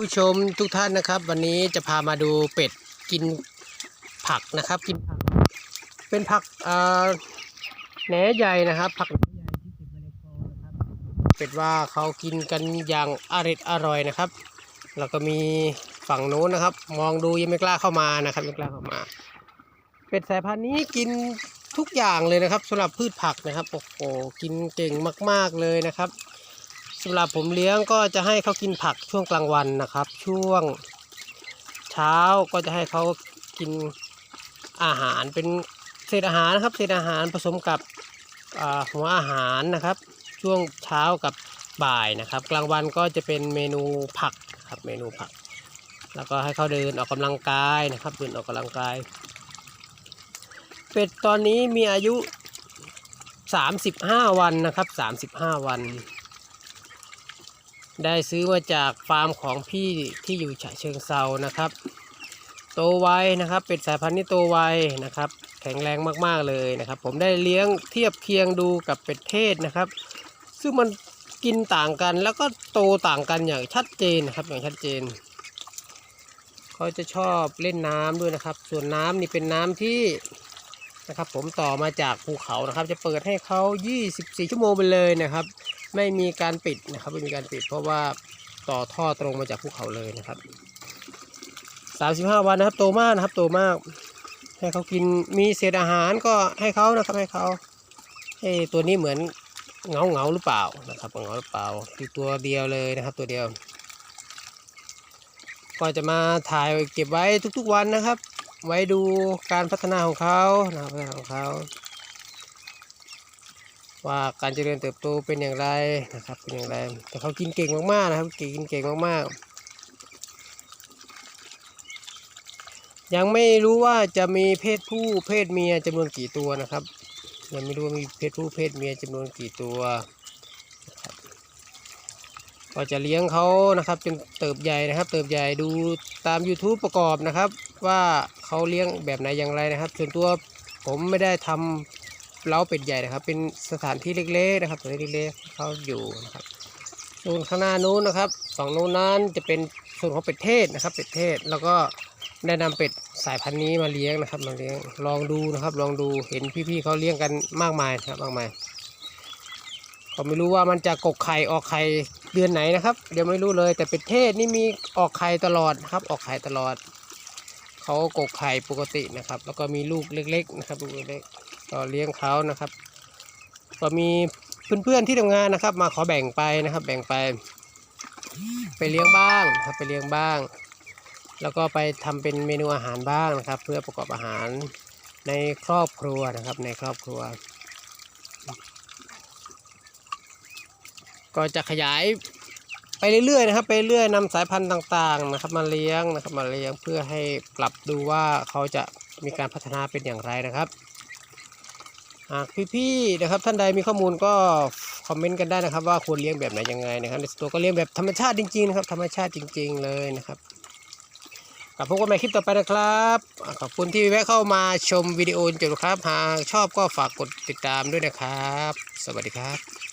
ผู้ชมทุกท่านนะครับ วันนี้จะพามาดูเป็ดกินผักนะครับ กินผัก เป็นผักแหนใหญ่นะครับ ผักแหนใหญ่ที่ติดมาในคลองนะครับเป็ดว่าเขากินกันอย่างอร่อยอร่อยนะครับ แล้วก็มีฝั่งโน้นนะครับ มองดูยังไม่กล้าเข้ามานะครับยังไม่กล้าเข้ามา เป็ดสายพันธุ์นี้กินทุกอย่างเลยนะครับสำหรับพืชผักนะครับโอ้โหกินเก่งมาก ๆเลยนะครับ สำหรับผมเลี้ยงก็จะให้เขากินผักช่วงกลางวันนะครับ ช่วงเช้าก็จะให้เขากินอาหารเป็นเศษอาหารนะครับ เศษอาหารผสมกับหัวอาหารนะครับ ช่วงเช้ากับบ่ายนะครับ กลางวันก็จะเป็นเมนูผักครับเมนูผัก แล้วก็ให้เขาเดินออกกำลังกายนะครับเดินออกกำลังกาย เป็ดตอนนี้มีอายุ 35 วันนะครับ 35 วัน ได้ซื้อมาจากฟาร์มของพี่ที่อยู่ฉะเชิงเซานะครับ โตไวนะครับเป็ดสายพันธุ์นี้โตไวนะครับ แข็งแรงมากๆเลยนะครับ ผมได้เลี้ยงเทียบเคียงดูกับเป็ดเทศนะครับ ซึ่งมันกินต่างกันแล้วก็โตต่างกันอย่างชัดเจนนะครับอย่างชัดเจนเขาจะชอบเล่นน้ำด้วยนะครับ ส่วนน้ำนี่เป็นน้ำที่นะครับ ผมต่อมาจากภูเขานะครับ จะเปิดให้เขา 24 ชั่วโมงไปเลยนะครับ ไม่มีการปิดนะครับไม่มีการปิด เพราะว่าต่อท่อตรงมาจากภูเขาเลยนะครับ 35 วันนะครับโตมากนะครับโตมาก ให้เขากินมีเศษอาหารก็ให้เขานะครับให้เขาเอ้ตัวนี้เหมือนเงาเงาหรือเปล่านะครับเงาหรือเปล่าอยู่ตัวเดียวเลยนะครับตัวเดียว ก็จะมาถ่ายเก็บไว้ทุกๆวันนะครับ ไว้ดูการพัฒนาของเขานะครับพัฒนาของเขา ว่าการเจริญเติบโตเป็นอย่างไรนะครับเป็นอย่างไร แต่เขากินเก่งมากๆนะครับกินเก่งมากๆ ยังไม่รู้ว่าจะมีเพศผู้เพศเมียจำนวนกี่ตัวนะครับ ยังไม่รู้ว่ามีเพศผู้เพศเมียจำนวนกี่ตัวนะครับก็จะเลี้ยงเขานะครับจนเติบใหญ่นะครับ เติบใหญ่ดูตาม YouTube ประกอบนะครับ ว่าเขาเลี้ยงแบบไหนอย่างไรนะครับ ส่วนตัวผมไม่ได้ทำ เล้าเป็ดใหญ่นะครับ เป็นสถานที่เล็กๆนะครับสถานที่เล็กๆเขาอยู่นะครับส่วนข้างหน้านู้นนะครับฝั่งนู้นนั้นจะเป็นส่วนของเป็ดเทศนะครับ เป็ดเทศแล้วก็ได้นำเป็ดสายพันธุ์นี้มาเลี้ยงนะครับ มาเลี้ยงลองดูนะครับ ลองดูเห็นพี่ๆเขาเลี้ยงกันมากมายนะครับมากมายก็ไม่รู้ว่ามันจะกกไข่ออกไข่เดือนไหนนะครับ เดี๋ยวไม่รู้เลย แต่เป็ดเทศนี่มีออกไข่ตลอดครับ ออกไข่ตลอดเขากกไข่ปกตินะครับ แล้วก็มีลูกเล็ก ๆ นะครับลูกเล็กๆ ก็เลี้ยงเขานะครับ ก็มีเพื่อนๆที่ทำงานนะครับ มาขอแบ่งไปนะครับ แบ่งไป ไปเลี้ยงบ้างครับไปเลี้ยงบ้าง แล้วก็ไปทำเป็นเมนูอาหารบ้างนะครับ เพื่อประกอบอาหารในครอบครัวนะครับ ในครอบครัว ก็จะขยายไปเรื่อยๆนะครับไปเรื่อยนำสายพันธุ์ต่างๆนะครับมาเลี้ยงนะครับมาเลี้ยงเพื่อให้ปรับดูว่าเขาจะมีการพัฒนาเป็นอย่างไรนะครับ หากพี่ๆนะครับท่านใดมีข้อมูลก็คอมเมนต์กันได้นะครับ ว่าควรเลี้ยงแบบไหนยังไงนะครับในตัวก็เลี้ยงแบบธรรมชาติจริงๆนะครับธรรมชาติจริง ๆ เลยนะครับกลับพบกันใหม่คลิปต่อไปนะครับขอบคุณที่แวะเข้ามาชมวิดีโอจนจบครับหากชอบก็ฝากกดติดตามด้วยนะครับ สวัสดีครับ